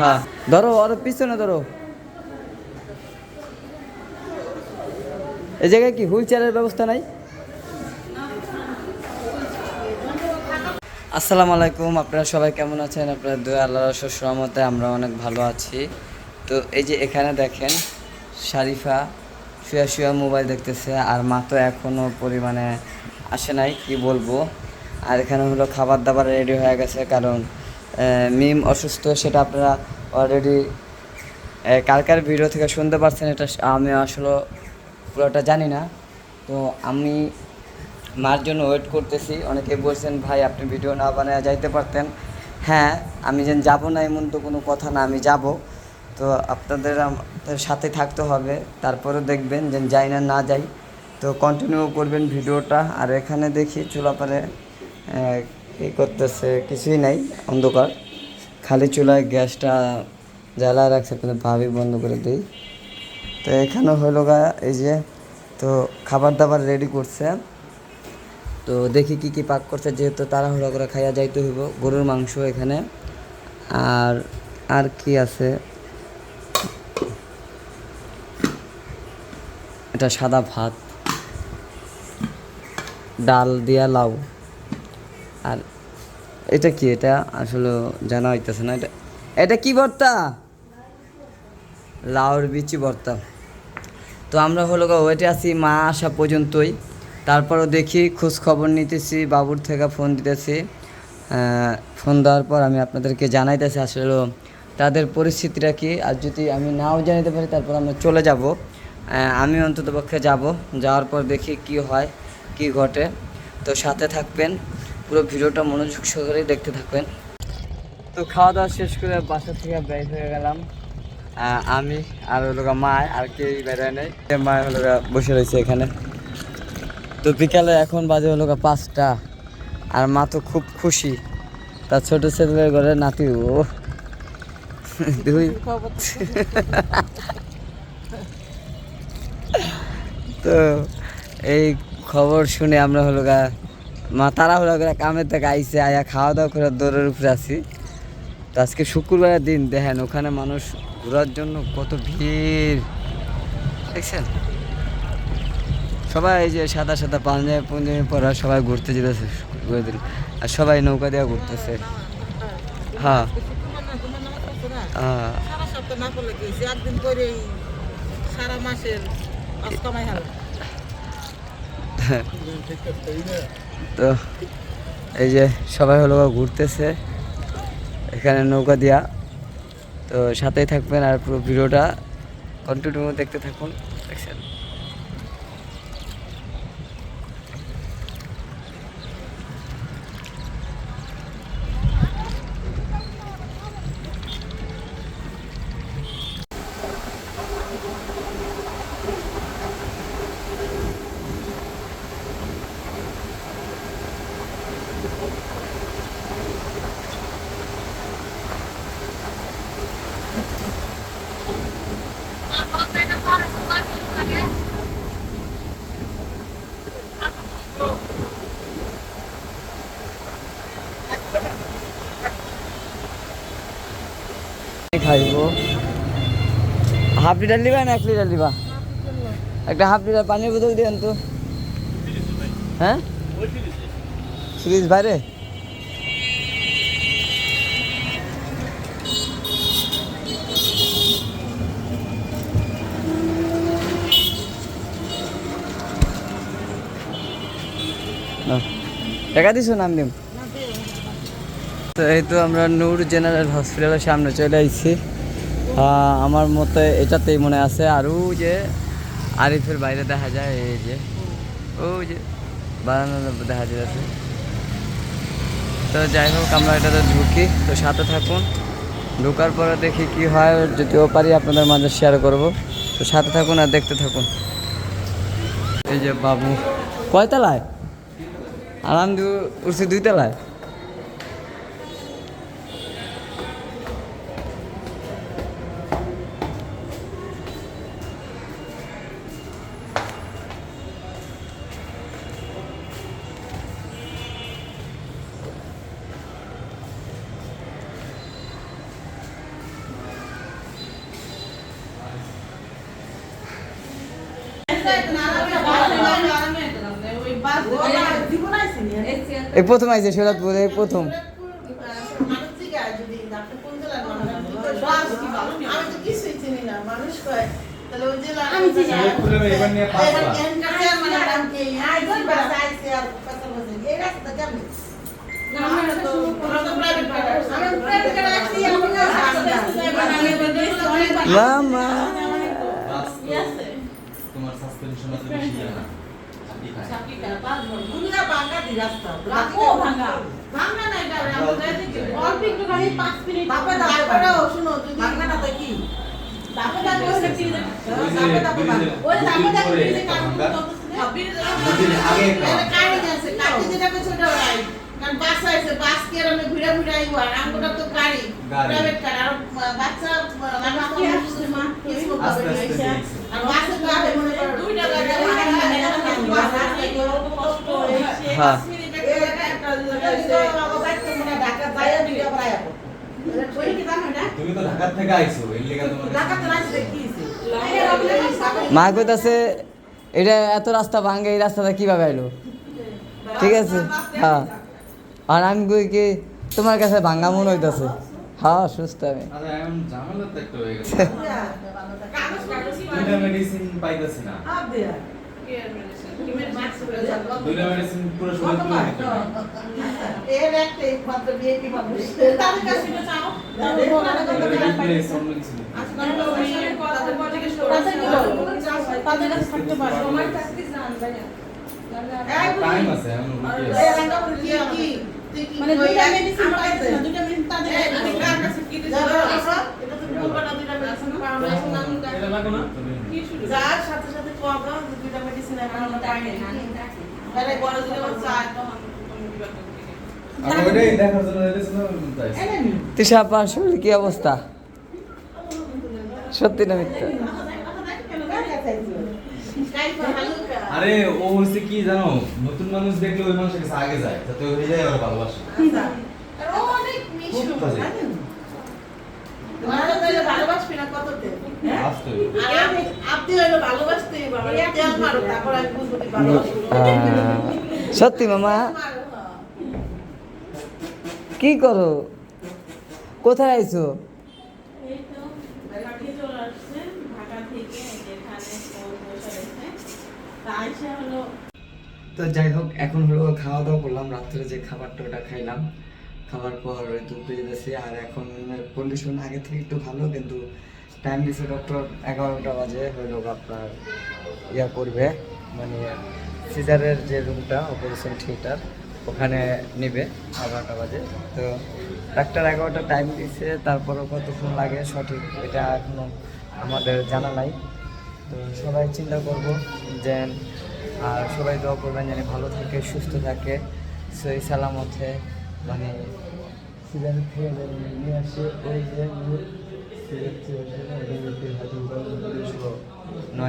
হ্যাঁ ধরো ওর পিছনে ধরো। এই জায়গায় কি হুইল চেয়ারের ব্যবস্থা নাই? আসসালামু আলাইকুম, আপনারা সবাই কেমন আছেন? আপনারা দুই আল্লাহ সহমতে আমরা অনেক ভালো আছি। তো এই যে এখানে দেখেন, শারিফা শুয়া শুয়া মোবাইল দেখতেছে আর মা তো এখনও পরিমাণে আসে নাই, কি বলব। আর এখানে হলো খাবার দাবার রেডি হয়ে গেছে কারণ মিম অসুস্থ, সেটা আপনারা অলরেডি কার কার ভিডিও থেকে শুনতে পারছেন, এটা আমি আসলে পুরোটা জানি না। তো আমি মার জন্য ওয়েট করতেছি। অনেকে বলছেন, ভাই, আপনি ভিডিও না বানায় যাইতে পারতেন। হ্যাঁ আমি যেন যাব না এমন তো কোনো কথা না, আমি যাব। তো আপনাদের সাথে থাকতে হবে। তারপরে দেখবেন যে যাই না না যাই। তো কন্টিনিউ করবেন ভিডিওটা। আর এখানে দেখি চুলাপারে কী করতেছে কিছুই নাই, অন্ধকার। খালি চুলায় গ্যাসটা জ্বালায় রাখছে কিন্তু ভাবি বন্ধ করে দিই। তো এখানে হলো গা, এই যে, তো খাবার দাবার রেডি করছে। তো দেখি কি কি পাক করছে, যেহেতু তাড়াহুড়া করে খাইয়া যাইতে হইব গরুর মাংস এখানে। আর আর কি আছে? এটা সাদা ভাত। ডাল দিয়া লাউ। আর এটা কি? এটা আসলে জানা হইতেছে না। এটা এটা কি ভর্তা? লাউর বিচি ভর্তা। তো আমরা হলো গা ওয়েটে আছি মা আসা পর্যন্তই। তারপরও দেখি, খোঁজ খবর নিতেছি, বাবুর থেকে ফোন দিতেছি। ফোন দেওয়ার পর আমি আপনাদেরকে জানাইতেছি আসলে তাদের পরিস্থিতিটা কি। আর যদি আমি নাও জানাতে পারি, তারপর আমরা চলে যাব। আমি অন্তত পক্ষে যাব। যাওয়ার পর দেখি কি হয় কি ঘটে। তো সাথে থাকবেন পুরো ভিডিওটা মনোযোগ সহকারে দেখতে থাকবেন। তো খাওয়া দাওয়া শেষ করে বাসা থেকে বের হয়ে গেলাম। আমি আর হলো মা আর কেউ বেরোয় নেই। মা হলো বসে রয়েছে এখানে। তো বিকালে এখন বাজে হলো গা পাঁচটা। আর মা তো খুব খুশি। তার ছোট ছেলের ঘরে নাতি ও দুই। তো এই খবর শুনে আমরা হলো গা, মা তাড়াহুড়া করে কামের থেকে আইসে আয়া খাওয়া দাওয়া করে দৌড়ের উপরে আছি। তো আজকে শুক্রবারের দিন, দেখেন ওখানে মানুষ ঘোরার জন্য কত ভিড়। দেখছেন? সবাই যে সাদা সাদা পাঞ্জাবি পুঞ্জাবি পরা সবাই ঘুরতে যেতেছে আর সবাই নৌকা দিয়ে ঘুরতেছে। হ্যাঁ। হ্যাঁ। সারা মাসের তো এই যে সবাই হলো ঘুরতেছে, এখানে নৌকা দিয়া। তো সাথেই থাকবেন আর পুরো ভিডিওটা কন্টিনিউ দেখতে থাকুন। দেখছেন? খাইব। হাফ লিটার লিবা না এক লিটার লিবা একটা হাফ লিটার পানির বোতল দিবেন তো। হ্যাঁ? ফ্রিজ বাইরে? টাকা দিছো নাম দিম? তো এই তো আমরা নূর জেনারেল হসপিটালের সামনে চলে আইছি। আমার মতে এটাতেই মনে আছে। আর ওই যে আরিফের বাইরে দেখা যায়, এই যে ওই যে বারান্দা দেখা যাচ্ছে। তো যাই হোক, আমরা এটাতে ঢুকি। তো সাথে থাকুন। ঢোকার পরে দেখি কি হয় যদিও পারি আপনাদের মাঝে শেয়ার করব। তো সাথে থাকুন আর দেখতে থাকুন। এই যে বাবু। কয়তলায়? আরাম দু উঠছি দুই আমরা প্রথম car আসছি, আমরা রাস্তা। মামা তোমার সাসপেনশন আছে বেশি না আগে যেটা করছে ওটা ওরাই। কারণ বাস আইছে, বাস কি আর আমি ঘুরে ঘুরে আইবো, আর আমগোটা তো গাড়ি, private car, আর বাচ্চা, মানুষ তো কি আসছে মা? কিছু করতে আস্তে পারবে আস্তে না। দেখছি। আর বাসে তো মনে করো দুইটা গাড়ি, একটা গাড়ি, বাস আছে, কষ্ট হয়েছে। হ্যাঁ। আমার মনে? মা কইতাছে এটা এত রাস্তা ভাঙ্গে এই রাস্তাটা কীভাবে এলো ঠিক আছে? হ্যাঁ। আর আমি কই কি তোমার কাছে ভাঙ্গা মনে হইতাছে হ্যাঁ সুস্থ আমি আরে এখন ঝামেলা তো একটা হয়ে গেছে কাগজ কাগজ দুইটা মেডিসিন পাইতাছি না হাত দেয়া। দুইটা মেডিসিন পুরো শরীর তুলে দিতে হবে। এর একটাই মাত্র VIP মানুষ। তাদের কাছে এটা চাও। তাদের Replace অন্য কিছু দিতে হবে। তাদের কি বলো? তাদের কাছে থাকতে পারো। এই বুঝি। টাইম আছে কি? কি মানে দুইটা আমার পাইছে দুইটা medicine তাদের এই, কাছে আছে। কার কাছে কি দিছো? এটা তুমি বলবা না, দুইটা medicine পাও না, এখন আমি তুমি- যার সাথে সাথে কোয়া দাও দুইটা মেডিসিন এখন আমরা পাইনি। তাহলে বড় দিলে ও চায় তখন তো কি? নি। আপনার শরীর কি অবস্থা? সত্যি না মিথ্যা? আরে ও হচ্ছে কি জানো নতুন মানুষ দেখলে ওই মানুষের কাছে আগে যায় যাতে ওই হয়ে যায় ওর ভালোবাসে। খুব বাজে। ভালোবাসবি না কততে বাস্তবে। আর আমি- আপনি হইল ভালোবাসতে মারো তারপর আমি বুঝব কি ভালোবাসবো। আহ, সত্যি মামা। হ্যাঁ। কি করো? কোথায় আইছো এই তো ঢাকা চলে আসছে ঢাকা থেকে যেখানে ফোন বসে রয়েছে তা যাই হোক, এখন হলো খাওয়া দাওয়া করলাম, রাত্রে যে খাবারটা ওটা খাইলাম। খাবার পর বেজে গেছে আর এখন কন্ডিশন আগে থেকে একটু ভালো, কিন্তু টাইম দিছে ডক্টর এগারোটা বাজে হইল আপনার ইয়া করবে মানে সিজারের যে রুমটা অপারেশন থিয়েটার ওখানে নেবে, এগারোটা বাজে। তো ডাক্তার এগারোটা টাইম দিছে, তারপরও কতক্ষণ লাগে সঠিক এটা এখনও আমাদের জানা নাই। তো সবাই চিন্তা করব যে আর সবাই দোয়া করবেন যেন ভালো থাকে, সুস্থ থাকে। সেই সালামতে মানে নিয়ে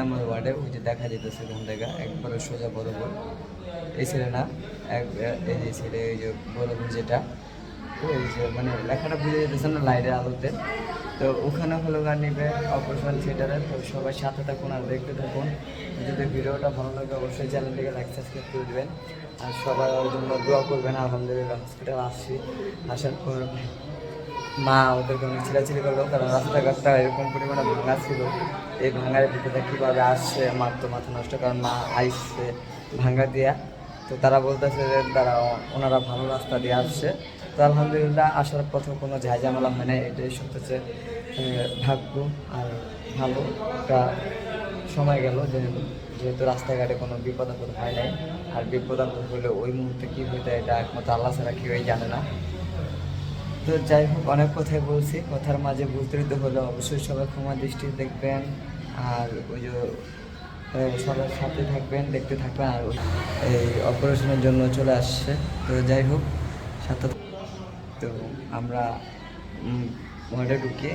নম্বর ওয়ার্ডে, ওই যে দেখা যেতেছে ওখান থেকে একবারে সোজা বরাবর এই ছেলে না, এক, এই যে ছেলে, এই যে বরাবর যেটা, ওই যে মানে লেখাটা বুঝে যেতেছে না লাইটের আলোতে। তো ওখানে হলো গান নিবে অপারেশন থিয়েটারে তো সবাই সাথে থাকুন আর দেখতে থাকুন। যদি ভিডিওটা ভালো লাগে অবশ্যই চ্যানেলটিকে লাইক সাবস্ক্রাইব করে দেবেন। আর সবাই ওর জন্য দোয়া করবেন, আলহামদুলিল্লাহ হসপিটাল আসছি। আসার পর মা ওদেরকে অনেক ছিলাছিলি করল, কারণ রাস্তাঘাটটা এরকম পরিমাণে ভাঙা ছিল। এই ভাঙার ভিতরে কীভাবে আসছে, মার তো মাথা নষ্ট, কারণ মা আইসছে ভাঙা দিয়া। তো তারা বলতেছে যে তারা ওনারা ভালো রাস্তা দিয়ে আসছে। তো আলহামদুলিল্লাহ, আসার পথে কোনো ঝাঁঝামেলা হয় না এটাই হচ্ছে ভাগ্য আর ভালো একটা সময় গেল, যে যেহেতু রাস্তাঘাটে কোনো বিপদ আপদ হয় নাই, আর বিপদ আপদ হলে ওই মুহূর্তে কী হইতে এটা একমাত্র আল্লাহ ছাড়া কেউই জানে না। তো যাই হোক, অনেক কথাই বলছি, কথার মাঝে বুঝতে দিতে হলে অবশ্যই সবাই ক্ষমা দৃষ্টি দেখবেন, আর ওই যে সবার সাথে থাকবেন, দেখতে থাকবেন, আর এই অপারেশনের জন্য চলে আসছে। তো যাই হোক, সাথে তো আমরা ওয়ার্ডে ঢুকে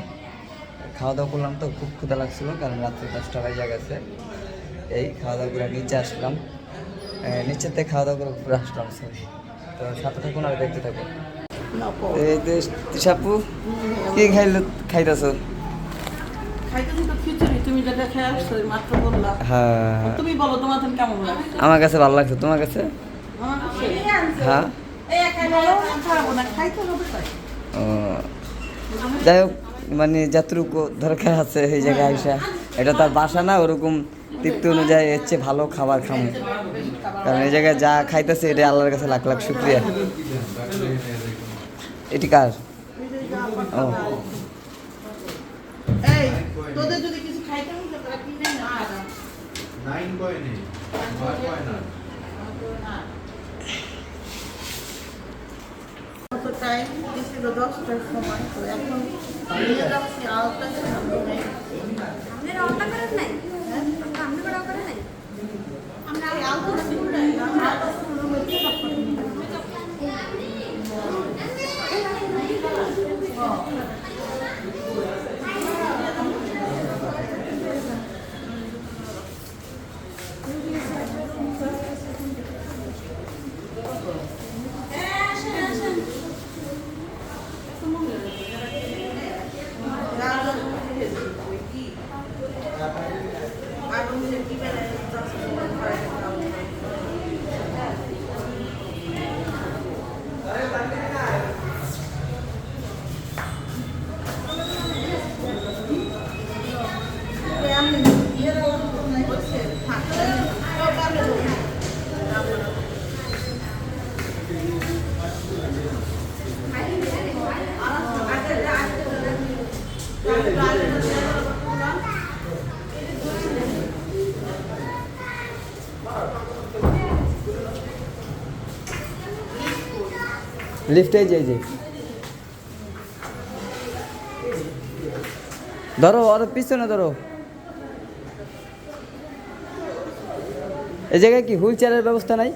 খাওয়া দাওয়া করলাম তো খুব ক্ষুদা লাগছিল কারণ রাত্রে দশটা বাজে গেছে। এই খাওয়া দাওয়া করে নিচে আসলাম। থেকে খাওয়া দাওয়া করে উপরে আসলাম সরি তো সাথে থাকুন আর দেখতে থাকুন। এই তো সাপু কি খাইলো খাইতেছো? হ্যাঁ। আমার কাছে ভালো লাগছে তোমার কাছে? হ্যাঁ? এই এখানে খাব না খাইতে হবে তাই। ও যাই হোক মানে যতটুকু দরকার আছে এই জায়গায় আইসা। এটা তার বাসা না ওরকম তৃপ্তি অনুযায়ী হচ্ছে ভালো খাবার খামো। কারণ এই জায়গায় যা খাইতেছে এটা আল্লাহর কাছে লাখ লাখ শুক্রিয়া। এটি কার? ও। তোদের যদি কিছু খাইতে তোরা কিনে না নাইন কয়নি নয় কয় না কত টাইম ছিল দশটার সময় তো এখন নিয়ে যাচ্ছি আওতা সামনে নাই? লিফটে যাই যে ধরো ওর পিছনে ধরো। এই জায়গায় কি হুইল চেয়ারের ব্যবস্থা নাই?